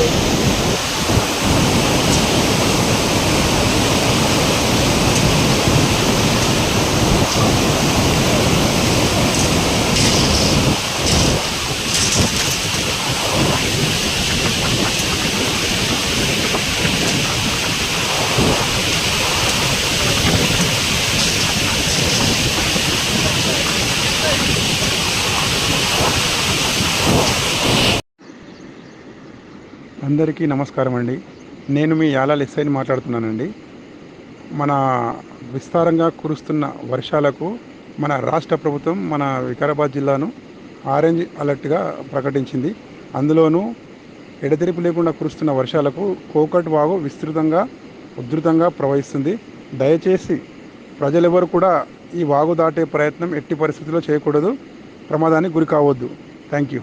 Thank you. అందరికీ నమస్కారం అండి. నేను మీ యాలాల్ ఎస్ఐని మాట్లాడుతున్నానండి. మన విస్తారంగా కురుస్తున్న వర్షాలకు మన రాష్ట్ర ప్రభుత్వం మన వికారాబాద్ జిల్లాను ఆరెంజ్ అలర్ట్గా ప్రకటించింది. అందులోనూ ఎడతెరిపి లేకుండా కురుస్తున్న వర్షాలకు కోకట్ వాగు విస్తృతంగా ఉధృతంగా ప్రవహిస్తుంది. దయచేసి ప్రజలెవరు కూడా ఈ వాగు దాటే ప్రయత్నం ఎట్టి పరిస్థితుల్లో చేయకూడదు. ప్రమాదానికి గురి కావద్దు. Thank you